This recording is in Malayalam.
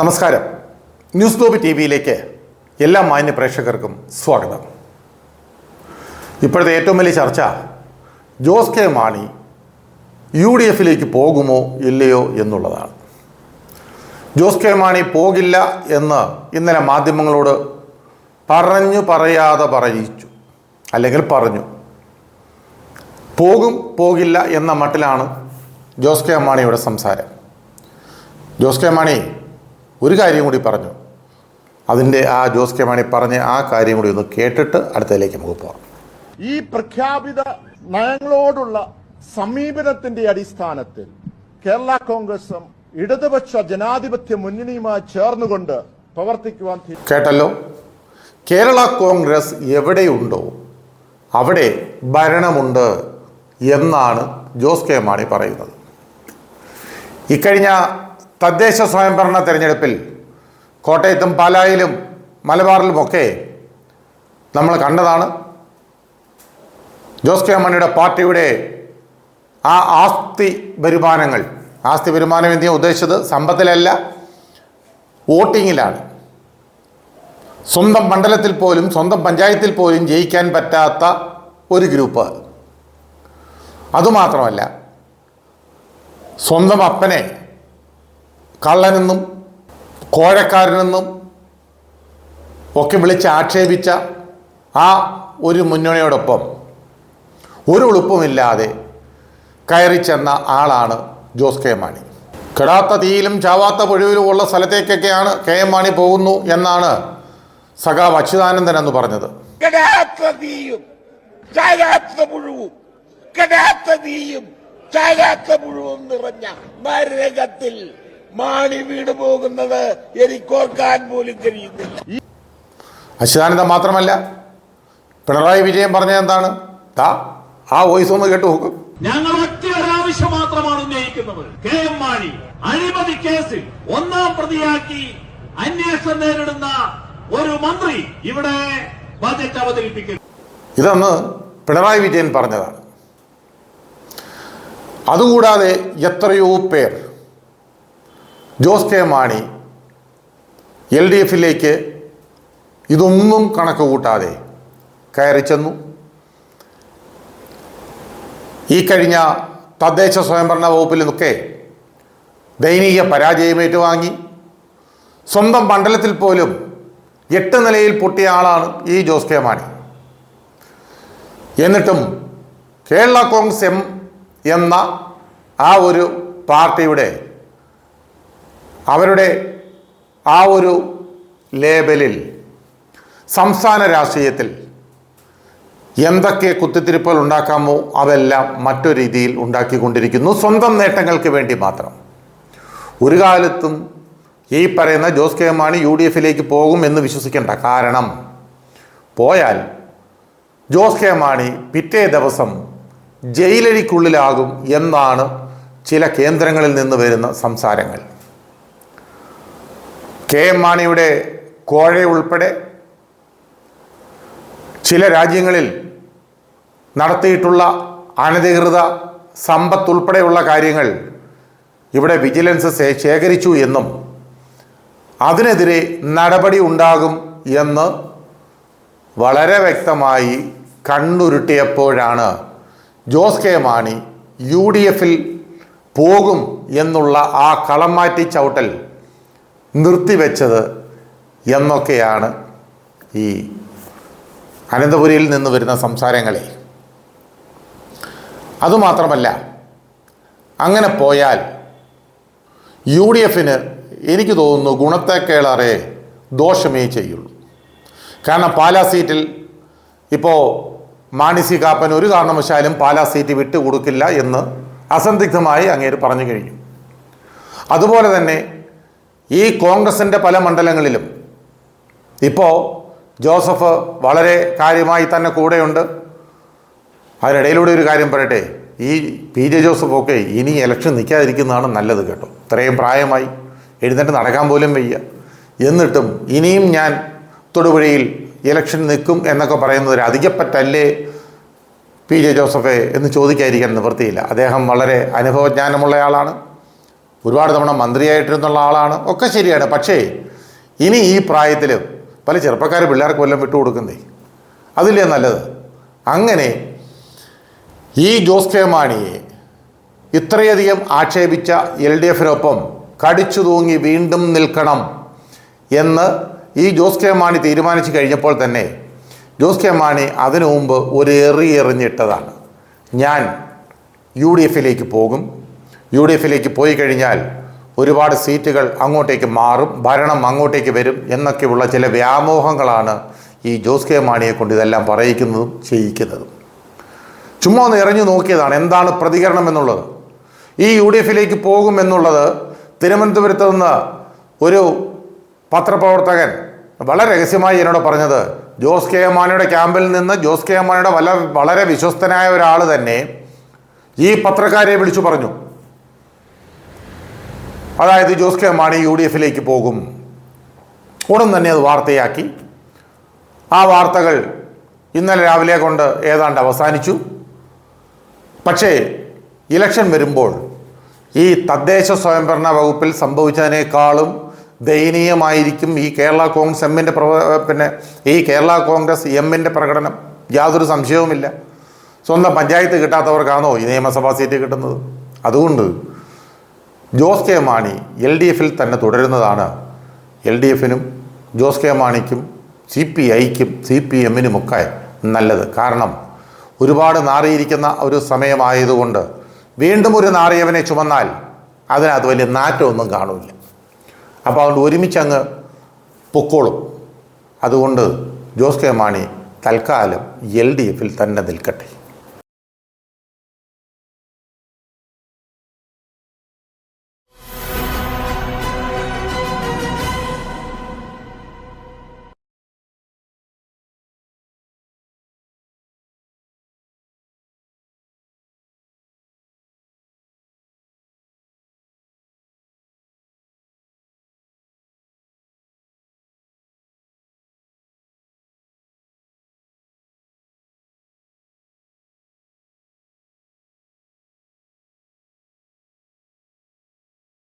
നമസ്കാരം. ന്യൂസ് ഗ്ലോബ് ടി വിയിലേക്ക് എല്ലാ മാന്യ പ്രേക്ഷകർക്കും സ്വാഗതം. ഇപ്പോഴത്തെ ഏറ്റവും വലിയ ചർച്ച Jose K Mani U D എഫിലേക്ക് പോകുമോ ഇല്ലയോ എന്നുള്ളതാണ്. ജോസ് കെ മാണി പോകില്ല എന്ന് ഇന്നലെ മാധ്യമങ്ങളോട് പറഞ്ഞു പറയാതെ പറയിച്ചു. അല്ലെങ്കിൽ പറഞ്ഞു പോകും പോകില്ല എന്ന മട്ടിലാണ് ജോസ് കെ മാണിയുടെ സംസാരം. ജോസ് കെ മാണി ഒരു കാര്യം കൂടി പറഞ്ഞു. അതിന്റെ ആ ജോസ് കെ മാണി പറഞ്ഞ ആ കാര്യം കൂടി ഒന്ന് കേട്ടിട്ട് അടുത്തതിലേക്ക് നമുക്ക് പോകാം ഈ പ്രഖ്യാപിത നയങ്ങളോടുള്ള സമീപനത്തിന്റെ അടിസ്ഥാനത്തിൽ കേരള കോൺഗ്രസും ഇടതുപക്ഷ ജനാധിപത്യ മുന്നണിയുമായി ചേർന്നുകൊണ്ട് പ്രവർത്തിക്കുവാൻ കേട്ടല്ലോ? കേരള കോൺഗ്രസ് എവിടെയുണ്ടോ അവിടെ ഭരണമുണ്ട് എന്നാണ് ജോസ് കെ മാണി പറയുന്നത്. ഇക്കഴിഞ്ഞ തദ്ദേശ സ്വയംഭരണ തെരഞ്ഞെടുപ്പിൽ കോട്ടയത്തും പാലായിലും മലബാറിലുമൊക്കെ നമ്മൾ കണ്ടതാണ്. ജോസ് കെ മണിയുടെ പാർട്ടിയുടെ ആ ആസ്തി വരുമാനങ്ങൾ ആസ്തി വരുമാനം എന്ന് ഞാൻ ഉദ്ദേശിച്ചത് സമ്പത്തിലല്ല വോട്ടിങ്ങിലാണ്. സ്വന്തം മണ്ഡലത്തിൽ പോലും സ്വന്തം പഞ്ചായത്തിൽ പോലും ജയിക്കാൻ പറ്റാത്ത ഒരു ഗ്രൂപ്പ്. അതുമാത്രമല്ല സ്വന്തം അപ്പനെ കള്ളനെന്നും കോഴക്കാരനെന്നും ഒക്കെ വിളിച്ച് ആക്ഷേപിച്ച ആ ഒരു മുന്നണിയോടൊപ്പം ഒരു എളുപ്പമില്ലാതെ കയറി ചെന്ന ആളാണ് ജോസ് കെ മാണി. കെടാത്ത തീയിലും ചാവാത്ത പുഴവിലും ഉള്ള സ്ഥലത്തേക്കൊക്കെയാണ് കെ എം മാണി പോകുന്നു എന്നാണ് സഖാവ് അച്യുതാനന്ദൻ എന്ന് പറഞ്ഞത്. പുഴുവും പുഴുവും നിറഞ്ഞ നരകത്തിൽ മാണി വീട് പോകുന്നത് എനിക്കോർക്കാൻ പോലും കഴിയുന്നില്ല. അച്യുതാനന്ദൻ മാത്രമല്ല പിണറായി വിജയൻ പറഞ്ഞ എന്താണ്? ആ വോയിസ് ഒന്ന് കേട്ടു നോക്കും. ഞങ്ങൾ ഒറ്റ ഒരാവശ്യം മാത്രമാണ് ഉന്നയിക്കുന്നത്. കെ എം മാണി അഴിമതി കേസിൽ ഒന്നാം പ്രതിയാക്കി അന്വേഷണം നേരിടുന്ന ഒരു മന്ത്രി ഇവിടെ ബജറ്റ് അവതരിപ്പിക്കുന്നു. ഇതെന്ന് പിണറായി വിജയൻ പറഞ്ഞതാണ്. അതുകൂടാതെ എത്രയോ പേർ Jose K Mani L D എഫിലേക്ക് ഇതൊന്നും കണക്ക് കൂട്ടാതെ കയറി ചെന്നു. ഈ കഴിഞ്ഞ തദ്ദേശ സ്വയംഭരണ വകുപ്പിൽ നിന്നൊക്കെ ദയനീയ പരാജയം ഏറ്റുവാങ്ങി. സ്വന്തം മണ്ഡലത്തിൽ പോലും എട്ട് നിലയിൽ പൊട്ടിയ ആളാണ് ഈ ജോസ് കെ മാണി. എന്നിട്ടും കേരള കോൺഗ്രസ് എം എന്ന ആ ഒരു പാർട്ടിയുടെ അവരുടെ ആ ഒരു ലേബലിൽ സംസ്ഥാന രാഷ്ട്രീയത്തിൽ എന്തൊക്കെ കുത്തിത്തിരിപ്പുകൾ ഉണ്ടാക്കാമോ അതെല്ലാം മറ്റൊരു രീതിയിൽ ഉണ്ടാക്കിക്കൊണ്ടിരിക്കുന്നു. സ്വന്തം നേട്ടങ്ങൾക്ക് വേണ്ടി മാത്രം. ഒരു കാലത്തും ഈ പറയുന്ന Jose K Mani U D എഫിലേക്ക് പോകും എന്ന് വിശ്വസിക്കേണ്ട കാരണം പോയാൽ ജോസ് കെ മാണി പിറ്റേ ദിവസം ജയിലഴിക്കുള്ളിലാകും എന്നാണ് ചില കേന്ദ്രങ്ങളിൽ നിന്ന് വരുന്ന സംസാരങ്ങൾ. കെ എം മാണിയുടെ കോഴ ഉൾപ്പെടെ ചില രാജ്യങ്ങളിൽ നടത്തിയിട്ടുള്ള അനധികൃത സമ്പത്ത് ഉൾപ്പെടെയുള്ള കാര്യങ്ങൾ ഇവിടെ വിജിലൻസ് ശേഖരിച്ചു എന്നും അതിനെതിരെ നടപടി ഉണ്ടാകും എന്ന് വളരെ വ്യക്തമായി കണ്ണുരുട്ടിയപ്പോഴാണ് Jose K Mani U D എഫിൽ പോകും എന്നുള്ള ആ കളം മാറ്റി ചവിട്ടൽ നിർത്തിവെച്ചത് എന്നൊക്കെയാണ് ഈ അനന്തപുരിയിൽ നിന്ന് വരുന്ന സംസാരങ്ങളെ. അതുമാത്രമല്ല അങ്ങനെ പോയാൽ യു ഡി എഫിന് എനിക്ക് തോന്നുന്നു ഗുണത്തേക്കേളറെ ദോഷമേ ചെയ്യുള്ളൂ. കാരണം പാലാ സീറ്റിൽ ഇപ്പോൾ മാണി സി കാപ്പൻ ഒരു കാരണവശാലും പാലാ സീറ്റ് വിട്ടുകൊടുക്കില്ല എന്ന് അസന്ദിഗ്ധമായി അങ്ങേര് പറഞ്ഞു കഴിഞ്ഞു. അതുപോലെ തന്നെ ഈ കോൺഗ്രസിന്റെ പല മണ്ഡലങ്ങളിലും ഇപ്പോൾ ജോസഫ് വളരെ കാര്യമായി തന്നെ കൂടെയുണ്ട്. അതിനിടയിലൂടെ ഒരു കാര്യം പറയട്ടെ ഈ പി ജെ ജോസഫ് ഒക്കെ ഇനി ഇലക്ഷൻ നിൽക്കാതിരിക്കുന്നതാണ് നല്ലത് കേട്ടോ. ഇത്രയും പ്രായമായി എഴുന്നേറ്റ് നടക്കാൻ പോലും വയ്യ. എന്നിട്ടും ഇനിയും ഞാൻ തൊടുപുഴയിൽ ഇലക്ഷൻ നിൽക്കും എന്നൊക്കെ പറയുന്നത് ഒരു അധികപ്പറ്റല്ലേ പി ജെ ജോസഫെ എന്ന് ചോദിക്കാതിരിക്കാൻ നിവൃത്തിയില്ല. അദ്ദേഹം വളരെ അനുഭവജ്ഞാനമുള്ള ആളാണ്. ഒരുപാട് തവണ മന്ത്രിയായിട്ടിരുന്നുള്ള ആളാണ്. ഒക്കെ ശരിയാണ്. പക്ഷേ ഇനി ഈ പ്രായത്തിൽ പല ചെറുപ്പക്കാർ പിള്ളേർക്ക് വല്ലതും വിട്ടുകൊടുക്കുന്നേ അതില്ലേ നല്ലത്? അങ്ങനെ ഈ ജോസ് കെ മാണിയെ ഇത്രയധികം ആക്ഷേപിച്ച എൽ ഡി എഫിനൊപ്പം കടിച്ചു തൂങ്ങി വീണ്ടും നിൽക്കണം എന്ന് ഈ ജോസ് കെ മാണി തീരുമാനിച്ചു കഴിഞ്ഞപ്പോൾ തന്നെ ജോസ് കെ മാണി അതിനു മുമ്പ് ഒരു എറി എറിഞ്ഞിട്ടതാണ്. ഞാൻ യു ഡി എഫിലേക്ക് പോകും. യു ഡി എഫിലേക്ക് പോയി കഴിഞ്ഞാൽ ഒരുപാട് സീറ്റുകൾ അങ്ങോട്ടേക്ക് മാറും ഭരണം അങ്ങോട്ടേക്ക് വരും എന്നൊക്കെയുള്ള ചില വ്യാമോഹങ്ങളാണ് ഈ ജോസ് കെ മാണിയെ കൊണ്ട് ഇതെല്ലാം പറയിക്കുന്നതും ചെയ്യിക്കുന്നതും. ചുമ്മാ ഒന്ന് ഇറങ്ങി നോക്കിയതാണ് എന്താണ് പ്രതികരണം എന്നുള്ളത്. ഈ യു ഡി എഫിലേക്ക് പോകും എന്നുള്ളത് തിരുവനന്തപുരത്ത് നിന്ന് ഒരു പത്രപ്രവർത്തകൻ വളരെ രഹസ്യമായി എന്നോട് പറഞ്ഞത് ജോസ് കെ മാണിയുടെ ക്യാമ്പിൽ നിന്ന് ജോസ് കെ മാണിയുടെ വല വളരെ വിശ്വസ്തനായ ഒരാൾ തന്നെ ഈ പത്രക്കാരെ വിളിച്ചു പറഞ്ഞു. അതായത് Jose K Mani U D എഫിലേക്ക് പോകും. ഉടൻ തന്നെ അത് വാർത്തയാക്കി. ആ വാർത്തകൾ ഇന്നലെ രാവിലെ കൊണ്ട് ഏതാണ്ട് അവസാനിച്ചു. പക്ഷേ ഇലക്ഷൻ വരുമ്പോൾ ഈ തദ്ദേശ സ്വയംഭരണ വകുപ്പിൽ സംഭവിച്ചതിനേക്കാളും ദയനീയമായിരിക്കും ഈ കേരള കോൺഗ്രസ് എമ്മിന്റെ പ്രവ പിന്നെ ഈ കേരള കോൺഗ്രസ് എമ്മിന്റെ പ്രകടനം. യാതൊരു സംശയവുമില്ല. സ്വന്തം പഞ്ചായത്ത് കിട്ടാത്തവർക്കാണോ ഈ നിയമസഭാ സീറ്റ് കിട്ടുന്നത്? അതുകൊണ്ട് Jose K Mani L D എഫിൽ തന്നെ തുടരുന്നതാണ്. എൽ ഡി എഫിനും ജോസ് കെ മാണിക്കും സി പി ഐക്കും സി പി എമ്മിനുമൊക്കെ നല്ലത്. കാരണം ഒരുപാട് നാറിയിരിക്കുന്ന ഒരു സമയമായതുകൊണ്ട് വീണ്ടും ഒരു നാറിയവനെ ചുമന്നാൽ അതിനകത്ത് വലിയ നാറ്റമൊന്നും കാണില്ല. അപ്പോൾ അതുകൊണ്ട് ഒരുമിച്ച് അങ്ങ് പൊക്കോളും. അതുകൊണ്ട് ജോസ് കെ മാണി തൽക്കാലം എൽ ഡി എഫിൽ തന്നെ നിൽക്കട്ടെ.